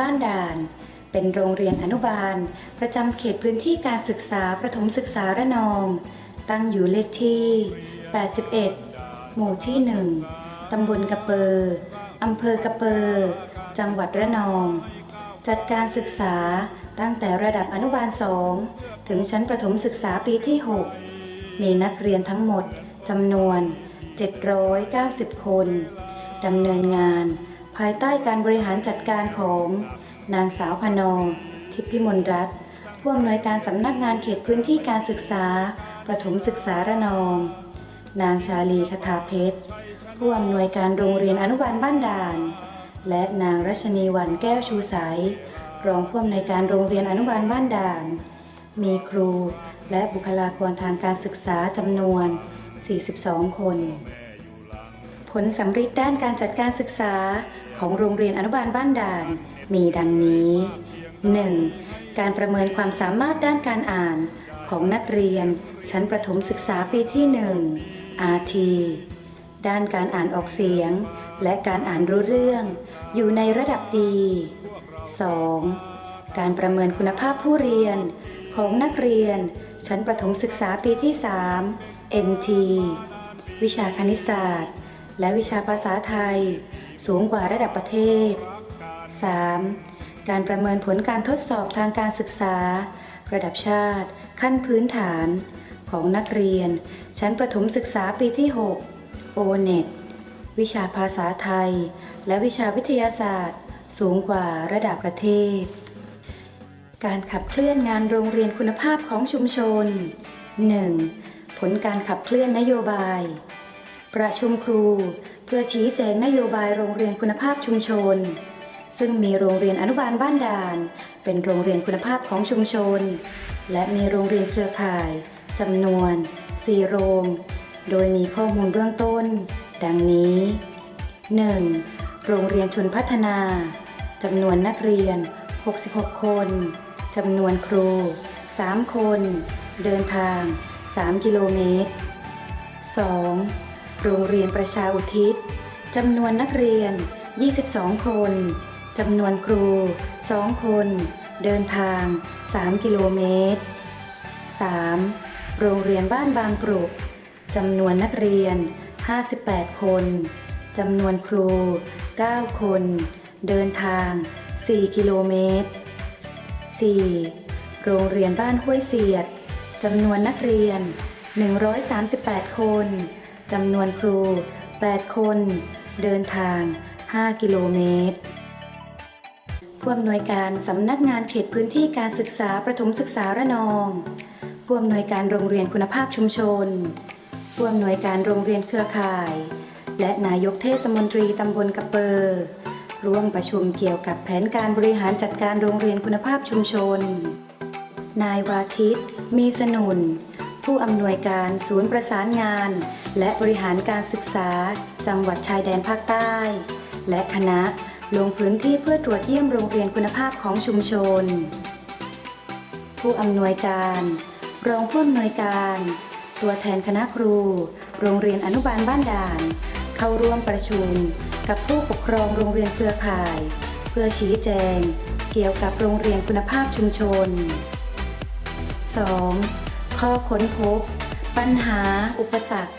บ้านด่าน เป็นโรงเรียนอนุบาล ประจำเขตพื้นที่การศึกษาประถมศึกษาระนอง ตั้งอยู่เลขที่ 81 หมู่ที่ 1 ตำบลกระเปอร์อำเภอกระเปอร์จังหวัดระนอง จัดการศึกษาตั้งแต่ระดับอนุบาล 2 ถึงชั้นประถมศึกษาปีที่ 6 มีนักเรียนทั้งหมดจำนวน 790 คนดำเนินงาน ภายใต้การบริหารจัดการของนางสาวพนองทิพย์พิมลรัตน์ผู้อำนวยการสำนักงานเขตพื้นที่การศึกษา ประถมศึกษาระนอง นางชาลีคทาเพชร ผู้อำนวยการโรงเรียนอนุบาลบ้านด่าน และนางรัชนีวันแก้วชูใสยรองผู้อำนวยการโรงเรียนอนุบาลบ้านด่าน มีครูและบุคลากรทางการศึกษาจำนวน 42 คน ผลสำฤทธิ์ด้านการจัดการศึกษา ของโรงเรียนอนุบาลบ้านด่าน มีดังนี้ 1. การประเมินความสามารถด้านการอ่านของนักเรียน ชั้นประถมศึกษาปีที่ 1 RT ด้านการอ่านออกเสียง และการอ่านรู้เรื่อง อยู่ในระดับดี 2. การประเมินคุณภาพผู้เรียน ของนักเรียน ชั้นประถมศึกษาปีที่ 3 NT วิชาคณิตศาสตร์ และวิชาภาษาไทย สูงกว่าระดับประเทศ 3. การประเมินผลการทดสอบทางการศึกษา ระดับชาติ ขั้นพื้นฐาน ของนักเรียน ชั้นประถมศึกษาปีที่ 6 O-NET วิชาภาษาไทย และวิชาวิทยาศาสตร์ สูงกว่าระดับประเทศ การขับเคลื่อนงานโรงเรียนคุณภาพของชุมชน 1. ผลการขับเคลื่อนนโยบาย ประชุมครู เพื่อชี้แจงนโยบายโรงเรียนคุณภาพชุมชน ซึ่งมีโรงเรียนอนุบาลบ้านด่าน เป็นโรงเรียนคุณภาพของชุมชน และมีโรงเรียนเครือข่ายจำนวน 4 โรง โดยมีข้อมูลเบื้องต้น ดังนี้ 1. โรงเรียนชนพัฒนาจำนวนนักเรียน 66 คนจำนวนครู 3 คน เดินทาง 3 กิโลเมตร 2. โรงเรียนประชาอุทิศจำนวนนักเรียน 22 คนจำนวนครู 2 คน เดินทาง 3 กิโลเมตร 3. โรงเรียนบ้านบางปรุกจำนวนนักเรียน 58 คนจำนวนครู 9 คน เดินทาง 4 กิโลเมตร 4. โรงเรียนบ้านห้วยเสียดจำนวนนักเรียน 138 คน จำนวนครู 8 คน เดินทาง 5 กิโลเมตร ผู้อำนวยการสำนักงานเขตพื้นที่การศึกษาประถมศึกษาระนอง ผู้อำนวยการโรงเรียนคุณภาพชุมชน ผู้อำนวยการโรงเรียนเครือข่าย และนายกเทศมนตรีตำบลกระเปอร์ร่วมประชุมเกี่ยวกับแผนการบริหารจัดการโรงเรียนคุณภาพชุมชน นายวาทิต มีสนุน ผู้อำนวยการศูนย์ประสานงาน และบริหารการศึกษา จังหวัดชายแดนภาคใต้ และคณะลงพื้นที่เพื่อตรวจเยี่ยมโรงเรียนคุณภาพของชุมชน ผู้อำนวยการ รองผู้อำนวยการ ตัวแทนคณะครู โรงเรียนอนุบาลบ้านด่าน เข้าร่วมประชุม กับผู้ปกครองโรงเรียนเครือข่าย เพื่อชี้แจง เกี่ยวกับโรงเรียนคุณภาพชุมชน 2. ข้อค้นพบ ปัญหา อุปสรรค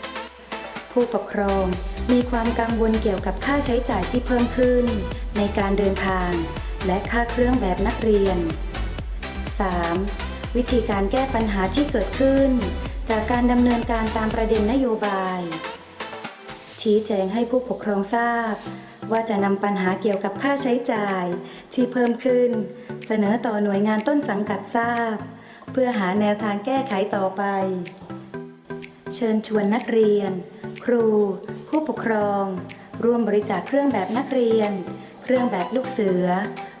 ผู้ปกครองมีความกังวลเกี่ยวกับค่าใช้จ่ายที่เพิ่มขึ้น ในการเดินทาง และค่าเครื่องแบบนักเรียน 3. วิธีการแก้ปัญหาที่เกิดขึ้น จากการดำเนินการตามประเด็นนโยบาย ชี้แจงให้ผู้ปกครองทราบ ว่าจะนำปัญหาเกี่ยวกับค่าใช้จ่าย ที่เพิ่มขึ้น เสนอต่อหน่วยงานต้นสังกัดทราบ เพื่อหาแนวทางแก้ไขต่อไป เชิญชวนนักเรียน ครู ผู้ปกครอง ร่วมบริจาคเครื่องแบบนักเรียน เครื่องแบบลูกเสือ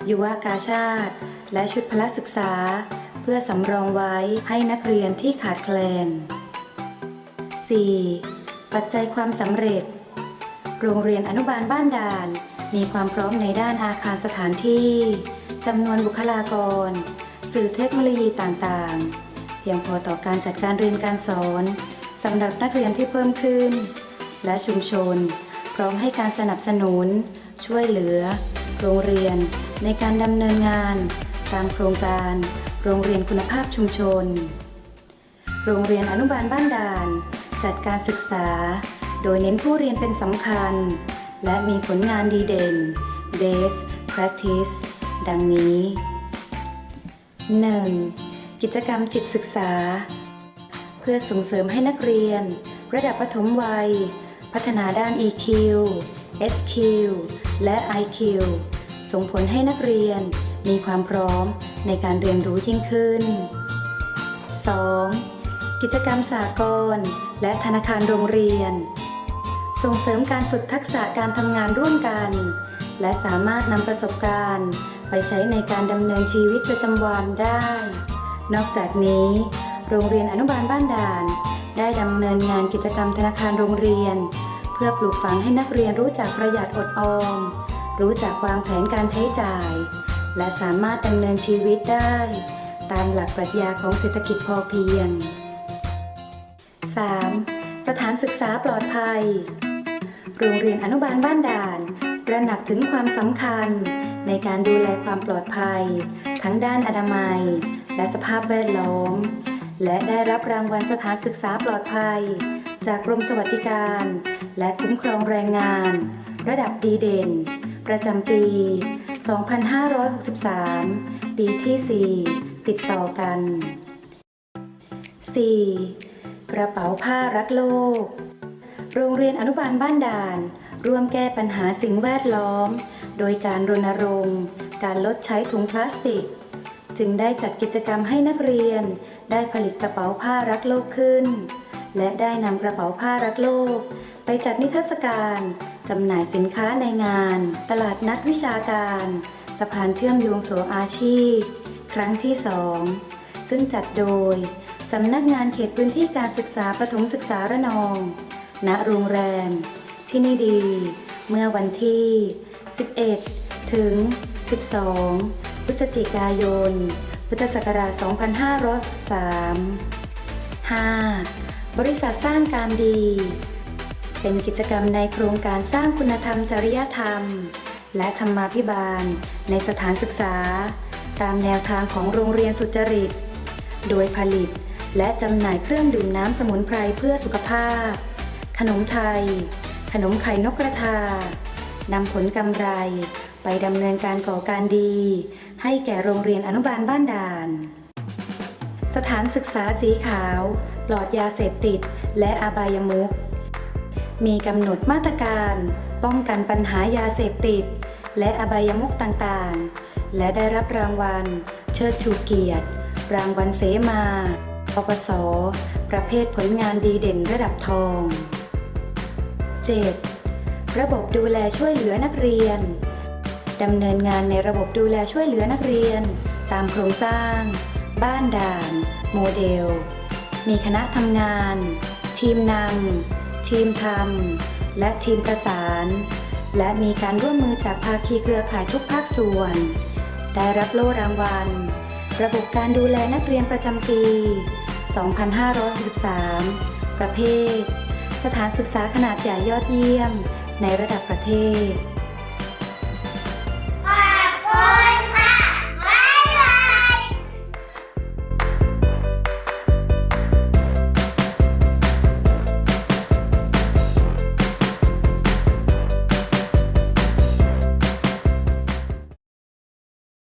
ยุวากาชาติ และชุดพละศึกษา เพื่อสำรองไว้ให้นักเรียนที่ขาดแคลน 4. ปัจจัยความสำเร็จ โรงเรียนอนุบาลบ้านด่าน มีความพร้อมในด้านอาคารสถานที่จำนวนบุคลากร สื่อเทคโนโลยีต่างๆ เพียงพอต่อการจัดการเรียนการสอนสำหรับนักเรียนที่เพิ่มขึ้น และชุมชน พร้อมให้การสนับสนุน ช่วยเหลือ โรงเรียน ในการดำเนินงาน ตามโครงการ โรงเรียนคุณภาพชุมชน โรงเรียนอนุบาลบ้านด่าน จัดการศึกษา โดยเน้นผู้เรียนเป็นสำคัญ และมีผลงานดีเด่น Best Practice ดังนี้ 1. กิจกรรมจิตศึกษา เพื่อส่งเสริมให้นักเรียน ระดับประถมวัย พัฒนาด้าน EQ SQ และ IQ ส่งผลให้นักเรียนมีความพร้อมในการเรียนรู้ยิ่งขึ้น 2. กิจกรรมสากลและธนาคารโรงเรียน ส่งเสริมการฝึกทักษะการทำงานร่วมกัน และสามารถนำประสบการณ์ ไปใช้ในการดำเนินชีวิตประจำวันได้ นอกจากนี้ โรงเรียนอนุบาลบ้านด่าน ได้ดำเนินงานกิจกรรมธนาคารโรงเรียน เพื่อปลูกฝังให้นักเรียนรู้จักประหยัดอดออม รู้จักวางแผนการใช้จ่าย และสามารถดำเนินชีวิตได้ ตามหลักปรัชญาของเศรษฐกิจพอเพียง 3. สถานศึกษาปลอดภัย โรงเรียนอนุบาลบ้านด่านระหนักถึงความสำคัญ ในการดูแลความปลอดภัย ทั้งด้านอนามัย และสภาพแวดล้อม และได้รับรางวัลสถานศึกษาปลอดภัย จากกรมสวัสดิการ และคุ้มครองแรงงาน ระดับดีเด่น ประจำปี 2563 ปีที่ 4 ติดต่อกัน 4. กระเป๋าผ้ารักโลก โรงเรียนอนุบาลบ้านด่าน ร่วมแก้ปัญหาสิ่งแวดล้อม โดยการรณรงค์ การลดใช้ถุงพลาสติก จึงได้จัดกิจกรรมให้นักเรียน ได้ผลิตกระเป๋าผ้ารักโลกขึ้น และได้นำกระเป๋าผ้ารักโลก ไปจัดนิทรรศการจำหน่ายสินค้าในงาน ตลาดนัดวิชาการ สะพานเชื่อมโยงสู่อาชีพ ครั้งที่สองซึ่งจัดโดยสำนักงานเขตพื้นที่การศึกษาประถมศึกษาระนอง ณ โรงแรม ที่นี่ดี เมื่อวันที่ 11 ถึง 12 พฤศจิกายน พุทธศักราช 2563 5. บริษัทสร้างการดี เป็นกิจกรรมในโครงการสร้างคุณธรรมจริยธรรม และธรรมาภิบาล ในสถานศึกษา ตามแนวทางของโรงเรียนสุจริต โดยผลิตและจำหน่ายเครื่องดื่มน้ำสมุนไพรเพื่อสุขภาพ ขนมไทย ขนมไข่นกกระทา นำผลกำไร ไปดำเนินการก่อการดี ให้แก่โรงเรียนอนุบาลบ้านด่าน สถานศึกษาสีขาวปลอดยาเสพติด และอาบายมุขมีกำหนดมาตรการ ป้องกันปัญหายาเสพติด และอบายมุขต่างๆ และได้รับรางวัล เชิดชูเกียรติ รางวัลเสมาปปสประเภทผลงานดีเด่นระดับทอง 7. ระบบดูแลช่วยเหลือนักเรียนดำเนินงานในระบบดูแลช่วยเหลือนักเรียน ตามโครงสร้าง บ้านด่าน โมเดล มีคณะทำงาน ทีมนำทีมทำและทีมประสาน และมีการร่วมมือจากภาคีเครือข่ายทุกภาคส่วน ได้รับโล่รางวัล ระบบการดูแลนักเรียนประจำปี 2563 ประเภท สถานศึกษาขนาดใหญ่ยอดเยี่ยม ในระดับประเทศ